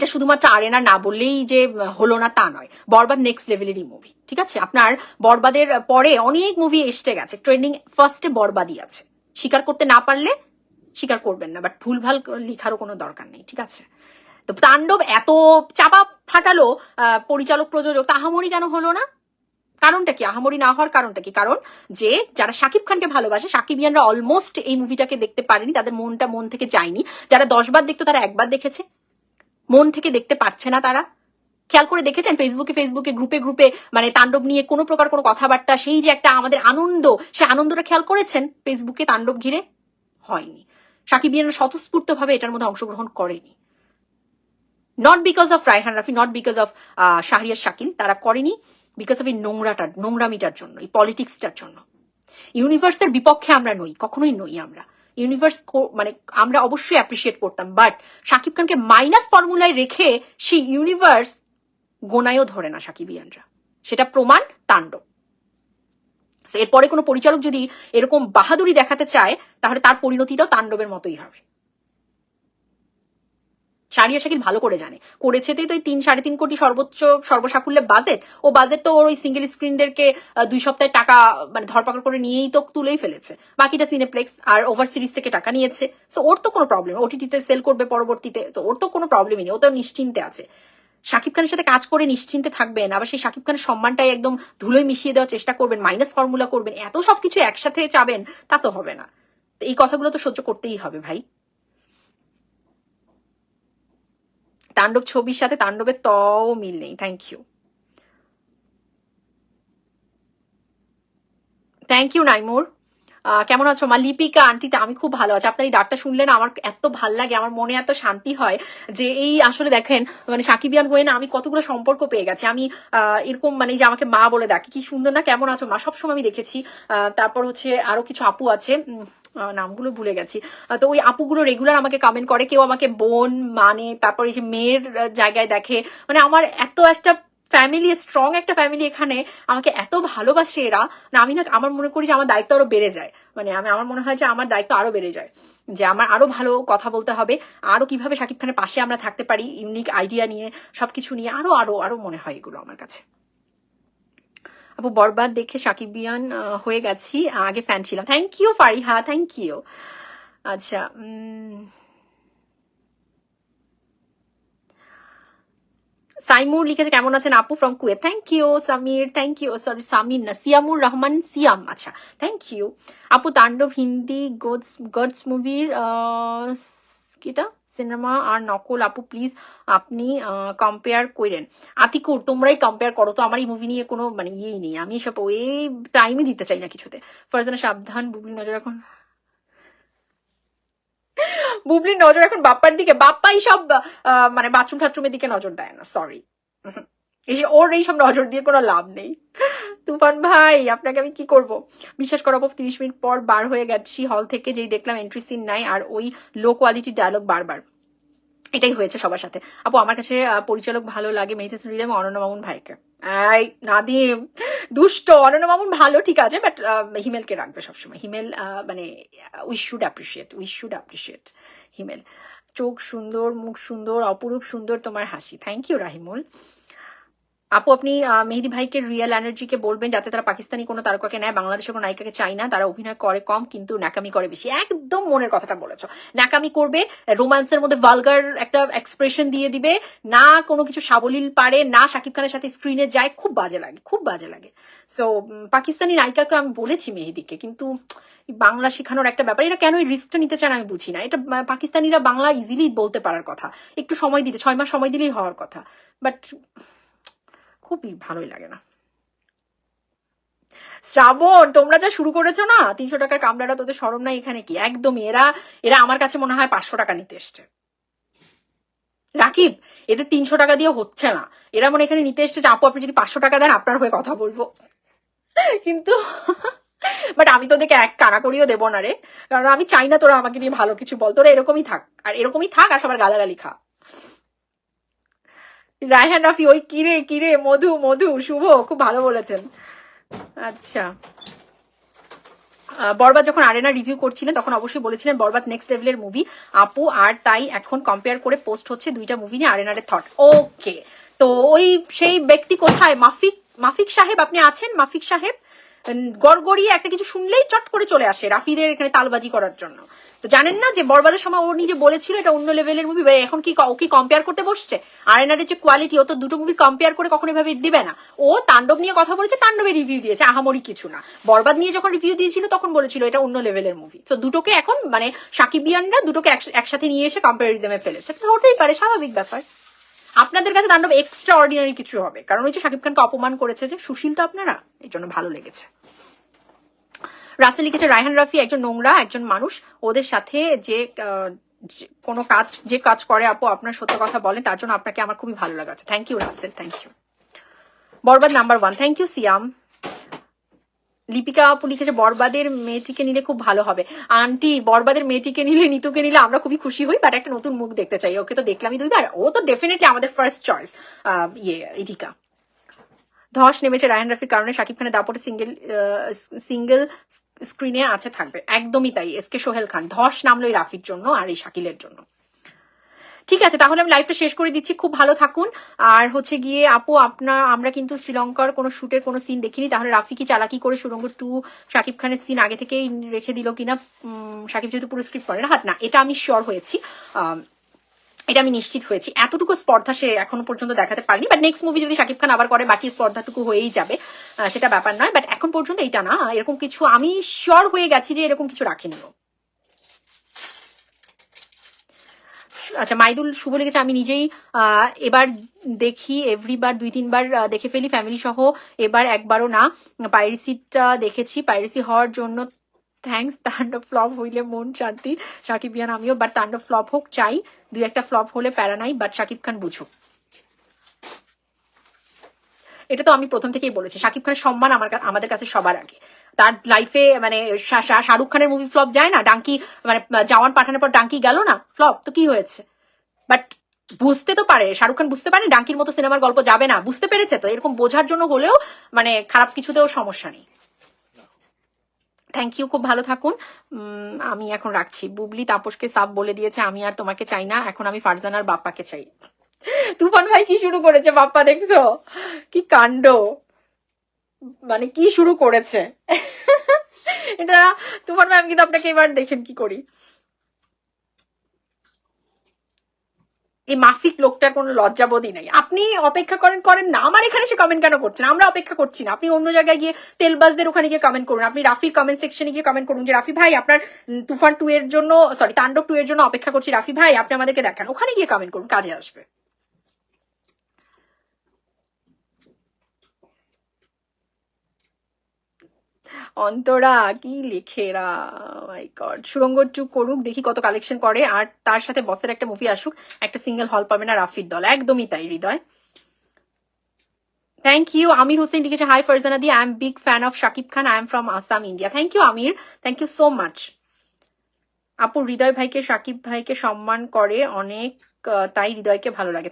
এটা শুধুমাত্র আরেনা না বললেই যে হলো না তা নয়। বরবাদ নেক্সট লেভেলেরই মুভি ঠিক আছে? আপনার বরবাদের পরে অনেক মুভি এসে গেছে ট্রেন্ডিং ফার্স্টে বরবাদই আছে। স্বীকার করতে না পারলে স্বীকার করবেন না বাট ভুলভাল লিখারও কোনো দরকার নেই, ঠিক আছে? তো তাণ্ডব এত চাপা ফাটালো পরিচালক, প্রযোজক তাহামরি কেন হলো না? কারণটা কি? আহামরি না হওয়ার কারণটা কি? কারণ যে যারা শাকিব খানকে ভালোবাসে, সাকিবিয়ানরা অলমোস্ট এই মুভিটাকে দেখতে পারেনি, তাদের মনটা মন থেকে যায়নি। যারা দশবার দেখতো, তারা একবার দেখেছে। মন থেকে দেখতে পারছে না তারা। খেয়াল করে দেখেছেন ফেসবুকে ফেসবুকে গ্রুপে গ্রুপে মানে তাণ্ডব নিয়ে কোনো প্রকার কোনো কথাবার্তা, সেই যে একটা আমাদের আনন্দ, সে আনন্দটা খেয়াল করেছেন ফেসবুকে তাণ্ডব ঘিরে? হয়নি। সাকিবিয়ানরা স্বতঃস্ফূর্ত ভাবে এটার মধ্যে অংশগ্রহণ করেনি। Not because of Rayhan Rafi not because of Shahriar Shakil, তারা করেনি বিকজ অফ এই নোংরাটার নোংরামিটার জন্য, এই পলিটিক্সটার জন্য। ইউনিভার্সের বিপক্ষে আমরা নই, কখনোই নই আমরা। ইউনিভার্স মানে আমরা অবশ্যই অ্যাপ্রিসিয়েট করতাম বাট শাকিব খানকে মাইনাস ফর্মুলায় রেখে সেই ইউনিভার্স গোনায়ও ধরে না সাকিবিয়ানরা সেটা প্রমাণ তাণ্ডব। এরপরে কোনো পরিচালক যদি এরকম বাহাদুরি দেখাতে চায়, তাহলে তার পরিণতিটাও তাণ্ডবের মতোই হবে। সারিয়া শাকিল ভালো করে জানে। করেছেতেই তো এই তিন, সাড়ে তিন কোটি সর্বোচ্চ সর্বসাকুল্যে বাজেট ও বাজেট তো ওর ওই সিঙ্গেল স্ক্রিনদেরকে দুই সপ্তাহে টাকা মানে ধরপাকড় করে নিয়েই তো তুলেই ফেলেছে। বাকিটা সিনেপ্লেক্স আর ওভার সিরিজ থেকে টাকা নিয়েছে। সো ওর তো কোনো প্রবলেম ওটিটিতে সেল করবে পরবর্তীতে। তো ওর তো কোনো প্রবলেমই নেই। ও তো নিশ্চিন্তে আছে। শাকিব খানের সাথে কাজ করে নিশ্চিন্তে থাকবেন। আবার সেই শাকিব খানের সম্মানটাই একদম ধুলোয় মিশিয়ে দেওয়ার চেষ্টা করবেন। মাইনাস ফর্মুলা করবেন। এত সবকিছু একসাথে চাবেন, তা তো হবে না। এই কথাগুলো তো সহ্য করতেই হবে ভাই। তাণ্ডব ছবির সাথে তাণ্ডবের তও মিল নেই। Thank you thank you Naimur কেমন আছো? মা, লিপিকা আন্টিটা আমি খুব ভালো আছি। আপনার এই ডাকটা শুনলে না আমার এত ভালো লাগে, আমার মনে এত শান্তি হয় যে এই আসলে দেখেন মানে সাকিবিয়ান হয়ে না আমি কতগুলো সম্পর্ক পেয়ে গেছি। আমি এরকম মানে যে আমাকে মা বলে ডাকে। কি সুন্দর না? কেমন আছো? মা, সবসময় আমি দেখেছি। তারপর হচ্ছে আরও কিছু আপু আছে। নামগুলো ভুলে গেছি। তো ওই আপুগুলো রেগুলার আমাকে কমেন্ট করে, কেউ আমাকে বোন মানে তারপর এই যে মেয়ের জায়গায় দেখে। মানে আমার এত একটা ফ্যামিলি স্ট্রং একটা ফ্যামিলি এখানে, আমাকে এত ভালোবাসে এরা। না আমি না, আমার মনে করি যে আমার দায়িত্ব আরও বেড়ে যায়। মানে আমি, আমার মনে হয় যে আমার দায়িত্ব আরও বেড়ে যায়। যে আমার আরও ভালো কথা বলতে হবে। আরও কীভাবে শাকিব খানের পাশে আমরা থাকতে পারি ইউনিক আইডিয়া নিয়ে, সবকিছু নিয়ে, আরও আরও আরও মনে হয় এগুলো আমার কাছে। আপু বরবাদ দেখে সাকিবিয়ান হয়ে গেছি। আগে ফ্যান ছিলাম। Thank you Fariha thank you আচ্ছা সাইমুর লিখেছে, কেমন আছেন আপু from Kuwait thank you Samir thank you sorry Samir না সিয়ামুর রহমান সিয়াম আচ্ছা থ্যাংক ইউ আপু, তাণ্ডব, হিন্দি গডস গডস মুভির কিটা সিনেমা আর নকল আপু প্লিজ আপনি কম্পেয়ার করেন। আতিকুর, তোমরাই কম্পেয়ার করো। তো আমার এই মুভি নিয়ে কোনো মানে ইয়েই নেই। আমি এসব এই টাইমই দিতে চাই না কিছুতে। ফারজানা, সাবধান বুবলি নজর এখন। বুবলির নজর এখন বাপ্পার দিকে। বাপ্পাই সব মানে বাথরুম ঠাথরুমের দিকে নজর দেয় না। সরি যে ওর এইসব নজর দিয়ে কোনো লাভ নেই। তুফান ভাই, আপনাকে আমি কি করব? বিশ্বাস করাবো তিরিশ মিনিট পর বার হয়ে গেছি হল থেকে, যেই দেখলাম এন্ট্রি সিন নাই আর ওই লো কোয়ালিটি ডায়লগ বারবার। এটাই হয়েছে সবার সাথে। আপু, আমার কাছে পরিচালক ভালো লাগে মেহিতেশ রিদাম অনন্য মামুন ভাইকে। এই, নাদিম, দুষ্ট, অনন্য মামুন ভালো, ঠিক আছে বাট হিমেলকে রাখবে সবসময়। হিমেল মানে we should appreciate we should appreciate Himel. চোখ সুন্দর, মুখ সুন্দর, অপরূপ সুন্দর তোমার হাসি। Thank you Rahimul. আপু, আপনি মেহেদি ভাইকে রিয়েল এনার্জিকে বলবেন যাতে তারা পাকিস্তানি কোনো তারকাকে নেয় বাংলাদেশের কোনো নায়িকাকে চাই না। তারা অভিনয় করে কম, কিন্তু ন্যাকামি করে বেশি। একদম মনের কথাটা বলেছ। ন্যাকামি করবে, রোমান্সের মধ্যে ভালগার একটা এক্সপ্রেশন দিয়ে দিবে। না কোনো কিছু সাবলীল পারে, না শাকিব খানের সাথে স্ক্রিনে যায়, খুব বাজে লাগে, খুব বাজে লাগে। সো পাকিস্তানি নায়িকাকে আমি বলেছি মেহেদিকে, কিন্তু বাংলা শেখানোর একটা ব্যাপার। এটা কেন এই রিস্কটা নিতে চান আমি বুঝি না। এটা পাকিস্তানিরা বাংলা ইজিলি বলতে পারার কথা। একটু সময় দিলে ছয় মাস সময় দিলেই হওয়ার কথা। বাট খুবই ভালোই লাগে না। শ্রাবণ, তোমরা যা শুরু করেছ না, তিনশো টাকার কামড়াটা তোদের সরম নাই এখানে কি? একদমই, এরা এরা আমার কাছে মনে হয় পাঁচশো টাকা নিতে এসছে। রাকিব, এদের তিনশো টাকা দিয়ে হচ্ছে না। এরা মনে এখানে নিতে এসছে যে, আপু, আপনি যদি পাঁচশো টাকা দেন, আপনার হয়ে কথা বলব। কিন্তু বাট আমি তোদেরকে এক কানা করিও দেবো না রে। কারণ আমি চাই না তোরা আমাকে নিয়ে ভালো কিছু বল। তোরা এরকমই থাক, আর এরকমই থাক আর সবার গালাগালি খা। রায়হান রাফি, ওই কিরে কিরে, মধু মধু, শুভ, খুব ভালো বলেছেন। আচ্ছা। বরবাদ যখন আরেনা রিভিউ করছিলেন, তখন অবশ্যই বলেছিলেন বরবাদ নেক্সট লেভেলের মুভি আপু আর তাই এখন কম্পেয়ার করে পোস্ট হচ্ছে দুইটা মুভি নিয়ে আরেনারের থট ওকে তো ওই সেই ব্যক্তি কোথায়? মাফিক মাফিক সাহেব আপনি আছেন? মাফিক সাহেব? গড়গড়িয়ে একটা কিছু শুনলেই চট করে চলে আসে রাফিদের এখানে তালবাজি করার জন্য। তো জানেন না যে বরবাদের সময় ও নিজে বলেছিল এটা অন্য লেভেলের মুভি এখন কি ও কি কম্পেয়ার করতে বসছে? আরেনারের যে কোয়ালিটি ও তো দুটো মুভি কম্পেয়ার করে কখনো এভাবে দিবে না। ও তাণ্ডব নিয়ে কথা বলেছে তাণ্ডবের রিভিউ দিয়েছে, আহামরি কিছু না। বরবাদ নিয়ে যখন রিভিউ দিয়েছিল, তখন বলেছিল এটা অন্য লেভেলের মুভি তো দুটোকে এখন মানে সাকিবিয়ানরা দুটোকে একসাথে নিয়ে এসে কম্পারিজমে ফেলেছে। তো হতেই পারে, স্বাভাবিক ব্যাপার। আপনাদের কাছে তাণ্ডব এক্সট্রা অর্ডিনারি কিছু হবে? কারণ ওই যে শাকিব খানকে অপমান করেছে যে সুশীল তো আপনারা এই জন্য ভালো লেগেছে। রাসেল লিখেছে, রায়হান রাফি একজন নোংরা, একজন মানুষ। ওদের সাথে যে কোনো কাজ, যে কাজ করে আপু, আপনার সত্য কথা বলেন, তার জন্য আপনাকে আমার খুবই ভালো লাগছে thank you Rasel thank you Borbaad number one thank you Siam. Lipika আপু লিখেছে, বরবাদের মেয়েটিকে নিলে খুব ভালো হবে। আন্টি, বরবাদের মেয়েটিকে নিলে, নিতুকে নিলে আমরা খুবই খুশি হই বাট একটা নতুন মুখ দেখতে চাই। ওকে তো দেখলামই দুইবার ও তো ডেফিনেটলি আমাদের ফার্স্ট চয়েস ইয়ে ইদিকা। ধস নেমেছে রায়হান রাফির কারণে, শাকিব খানের দাপটে সিঙ্গেল সিঙ্গেল স্ক্রিনে আছে, থাকবে। একদমই তাই, এস কে সোহেল খান। ধস নামলো এই রাফির জন্য আর এই শাকিলের জন্য। ঠিক আছে, তাহলে আমি লাইভটা শেষ করে দিচ্ছি। খুব ভালো থাকুন। আর হচ্ছে গিয়ে, আপু আপনার আমরা কিন্তু শ্রীলঙ্কার কোনো শুটের কোনো সিন দেখিনি। তাহলে রাফি কি চালাকি করে সুরঙ্গ টু শাকিব খানের সিন আগে থেকেই রেখে দিল কিনা? শাকিব যেহেতু পুরো স্ক্রিপ্ট করে না, হাত না, এটা আমি শিওর হয়েছি। এটা আমি নিশ্চিত হয়েছি। এতটুকু স্পর্ধা সে এখনও পর্যন্ত দেখাতে পারেনি বাট নেক্সট মুভি যদি শাকিব খান আবার করে, বাকি স্পর্ধাটুকু হয়েই যাবে। সেটা ব্যাপার নয় বাট এখন পর্যন্ত এইটা না, এরকম কিছু আমি শিওর হয়ে গেছি যে এরকম কিছু রাখেনি। আচ্ছা মাইদুল শুভ লিখেছে আমি নিজেই এবার দেখি এভরিবার দুই তিনবার দেখে ফেলি ফ্যামিলি সহ, এবার একবারও না পাইরেসিটা দেখেছি। পাইরেসি হওয়ার জন্য থ্যাঙ্কস তাণ্ডব ফ্লপ হইলে মন শান্তি। সাকিব ইয়ান, আমিও বাট তাণ্ডব ফ্লপ হোক, চাই। দুই একটা ফ্লপ হলে প্যারা নাই বাট শাকিব খান বুঝুক। এটা তো আমি প্রথম থেকেই বলেছি শাকিব খানের সম্মান আমার আমাদের কাছে সবার আগে। তার লাইফে মানে শাহরুখ খানের মুভি ফ্লপ যায় না ডাঙ্কি মানে জওয়ান পাঠানোর পর ডাঙ্কি গেল না ফ্লপ তো কি হয়েছে? বাট বুঝতে তো পারে, শাহরুখ খান বুঝতে পারে ডাঙ্কির মতো সিনেমার গল্প যাবে না, বুঝতে পেরেছে তো, এরকম বোঝার জন্য হলেও মানে খারাপ কিছুতেও সমস্যা নেই। থ্যাংক ইউ খুব ভালো থাকুন। আমি এখন রাখছি। বুবলি তাপসকে সাপ বলে দিয়েছে, আমি আর তোমাকে চাই না, এখন আমি ফারজানার বাপ্পাকে চাই। তুফান ভাই কি শুরু করেছে, বাপ্পা দেখছ? কি কাণ্ড। মানে কি শুরু করেছে? এটা, তুফান ভাই, আমি কিন্তু আপনাকে এবার দেখেন কি করি। এই মাফিক লোকটার কোনো লজ্জাবোধই নাই। আপনি অপেক্ষা করেন করেন না। আমার এখানে সে কমেন্ট কেন করছেন? আমরা অপেক্ষা করছি না। আপনি অন্য জায়গায় গিয়ে তেলবাজদের ওখানে গিয়ে কমেন্ট করুন। আপনি রাফির কমেন্ট সেকশনে গিয়ে কমেন্ট করুন যে, রাফি ভাই, আপনার তুফান টু এর জন্য সরি তাণ্ডব টু এর জন্য অপেক্ষা করছি। রাফি ভাই, আপনি আমাদেরকে দেখান। ওখানে গিয়ে কমেন্ট করুন, কাজে আসবে। অন্তরা, কি লেখেরা মাই গড সুরঙ্গ টু করুক, দেখি কত কালেকশন করে। আর তার সাথে বসের একটা মুভি আসুক, একটা সিঙ্গেল হল পাবে না রাফির দল। একদমই তাই, হৃদয়। থ্যাংক ইউ আমির হোসেন লিখেছে hi Farzana the I am big fan of Shakib Khan I am from Assam India thank you Amir. Thank you so much আপু, হৃদয় ভাইকে, শাকিব ভাইকে সম্মান করে অনেক তাই হৃদয়কে ভালো লাগে।